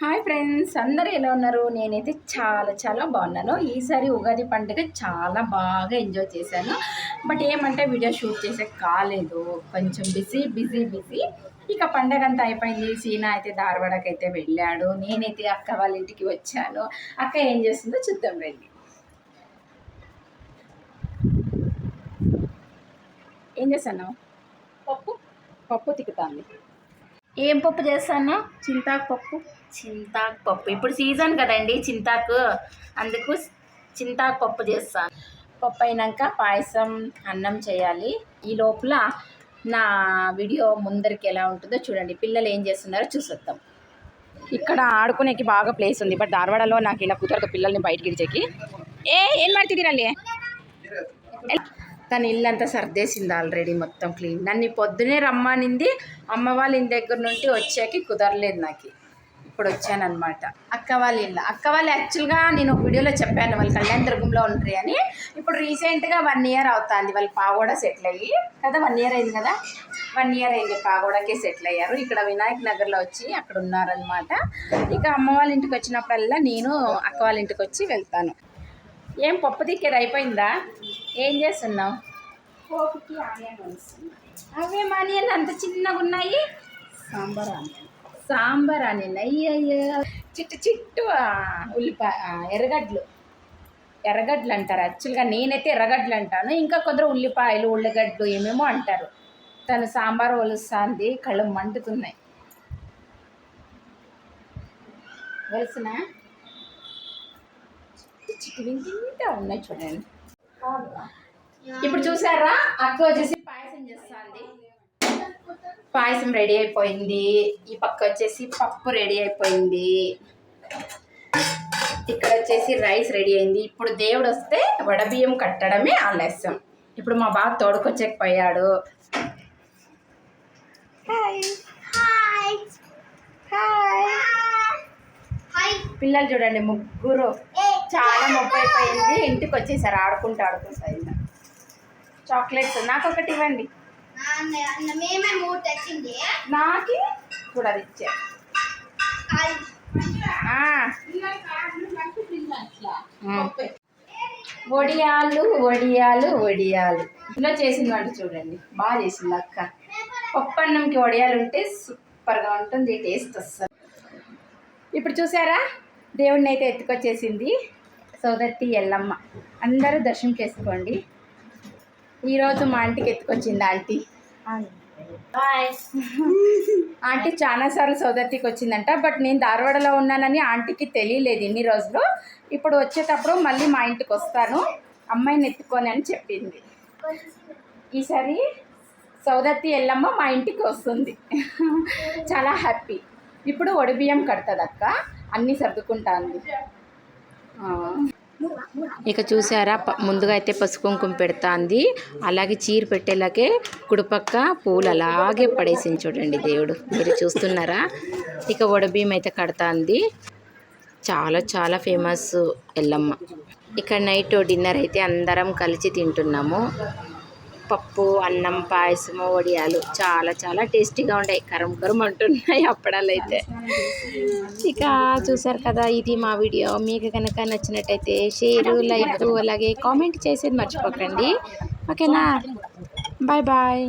Hi friends అందరూ ఎలా ఉన్నారు? నేనైతే చాలా చాలా బాగున్నాను. ఈసారి ఉగాది పండుగ చాలా బాగా ఎంజాయ్ చేశాను. బట్ ఏమంటే వీడియో షూట్ చేసే కాలేదు. కొంచెం బిజీ బిజీ బిజీ. ఇక పండగ అంతా అయిపోయింది. సీనా అయితే ధారవాడకి అయితే వెళ్ళాడు. నేనైతే అక్క వాళ్ళ ఇంటికి వచ్చాను. అక్క ఏం చేస్తుందో చూద్దాం రండి. ఏం చేస్తాను పప్పు. పప్పు తిక్కుతాంది ఏం పప్పు చేస్తాను చింతాకు పప్పు. చింతాకు పప్పు. ఇప్పుడు సీజన్ కదండి చింతాకు. అందుకు చింతాకు పప్పు చేస్తాను. పప్పు అయినాక పాయసం అన్నం చేయాలి. ఈ లోపల నా వీడియో ముందరికి ఎలా ఉంటుందో చూడండి. పిల్లలు ఏం చేస్తున్నారో చూసొద్దాం. ఇక్కడ ఆడుకునేకి బాగా ప్లేస్ ఉంది. బట్ ధార్వాడలో నాకు ఇలా కుదరదు పిల్లల్ని బయటికి ఇచ్చేకి ఏ ఏం మాడుతుంది తను ఇల్లంతా సర్దేసింది ఆల్రెడీ మొత్తం క్లీన్ నన్ను పొద్దునే రమ్మనింది. అమ్మ వాళ్ళ ఇంటి దగ్గర నుండి వచ్చాకి కుదరలేదు నాకు. ఇప్పుడు వచ్చానమాట అక్క వాళ్ళ ఇల్లు. అక్క వాళ్ళు యాక్చువల్గా నేను ఒక వీడియోలో చెప్పాను వాళ్ళు కళ్యాణ దుర్గంలో ఉంటారు అని. ఇప్పుడు రీసెంట్గా వన్ ఇయర్ అవుతుంది. వాళ్ళు పాగోడ సెటిల్ అయ్యి. కదా వన్ ఇయర్ అయింది కదా? వన్ ఇయర్ అయింది. పాగోడకే సెటిల్ అయ్యారు. ఇక్కడ వినాయక్ నగర్లో వచ్చి అక్కడ ఉన్నారనమాట ఇక అమ్మ వాళ్ళ ఇంటికి వచ్చినప్పుడల్లా నేను అక్క వాళ్ళ ఇంటికి వచ్చి వెళ్తాను. ఏం పప్పు దిక్కేది అయిపోయిందా? ఏం చేస్తున్నావు? పోపుకి ఆనియన్ వేస్తున్నా అవేం ఆనియన్ అంత చిన్నగా ఉన్నాయి సాంబార్ ఆనియన్. సాంబార్ ఆనియన్ అయ్యయ్యో చిట్టు చిట్టు ఉల్లిపాయ ఎర్రగడ్డలు. ఎర్రగడ్డలు అంటారు యాక్చువల్గా. నేనైతే ఎర్రగడ్డలు అంటాను. ఇంకా కొందరు ఉల్లిపాయలు ఉల్లిగడ్డలు ఏమేమో అంటారు. తను సాంబార్ ఒలుస్తుంది కళ్ళు మండుతున్నాయి. వలసిన చిట్టి వింత ఉన్నాయి చూడండి. ఇప్పుడు చూసారా? అక్క వచ్చేసి పాయసం రెడీ అయిపోయింది. ఈ పక్క వచ్చేసి పప్పు రెడీ అయిపోయింది. ఇక్కడ వచ్చేసి రైస్ రెడీ అయింది. ఇప్పుడు దేవుడు వస్తే వడబియ్యం కట్టడమే ఆలస్యం ఇప్పుడు మా బాబు తోడుకొచ్చకపోయాడు. హాయ్ హాయ్ హాయ్ పిల్లలు చూడండి ముగ్గురు. చాలా మొప్ప అయిపోయింది. ఇంటికి వచ్చేసారు ఆడుకుంటూ ఆడుకుంటా ఇంకా చాక్లెట్స్ నాకు ఒకటి ఇవ్వండి. మేమే మూడు తెచ్చింది. నాకి ఆ, ఉమ్. వడియాలు వడియాలు వడియాలు. ఇలా చేసింది వంట చూడండి. బాగా చేసింది అక్క. పప్పు అన్నంకి వడియాలు ఉంటే సూపర్గా ఉంటుంది టేస్ట్ వస్తుంది ఇప్పుడు చూసారా? దేవుడిని అయితే ఎత్తుకొచ్చేసింది. సోదత్తి ఎల్లమ్మ. అందరూ దర్శనం చేసుకోండి. ఈరోజు మా ఆంటీకి ఎత్తుకొచ్చింది ఆంటీ. ఆంటీ చాలాసార్లు సోదరికి వచ్చిందంట బట్ నేను ధారవాడలో ఉన్నానని ఆంటీకి తెలియలేదు ఇన్ని రోజులు. ఇప్పుడు వచ్చేటప్పుడు మళ్ళీ మా ఇంటికి వస్తాను అమ్మాయిని ఎత్తుకొని అని చెప్పింది. ఈసారి సౌదత్తి ఎల్లమ్మ మా ఇంటికి వస్తుంది. చాలా హ్యాపీ. ఇప్పుడు ఒడిబియ్యం కడుతుంది అక్క అన్నీ సర్దుకుంటాంది. ఇక చూసారా ముందుగా అయితే పసుపు కుంకుమ పెడతాంది. అలాగే చీర పెట్టేలాగే కుడిపక్క పూలు అలాగే పడేసింది చూడండి దేవుడు. మీరు చూస్తున్నారా? ఇక వడబీం అయితే కడతాంది. చాలా చాలా ఫేమస్ ఎల్లమ్మ. ఇక్కడ నైట్ డిన్నర్ అయితే అందరం కలిసి తింటున్నాము. పప్పు అన్నం పాయసము వడియాలు చాలా చాలా టేస్టీగా ఉంటాయి. కరం కరం అంటున్నాయి అప్పడాలు అయితే. ఇక చూసారు కదా ఇది మా వీడియో. మీకు కనుక నచ్చినట్టయితే షేర్ లైక్ అలాగే కామెంట్ చేసేది మర్చిపోకండి. ఓకేనా? Bye bye.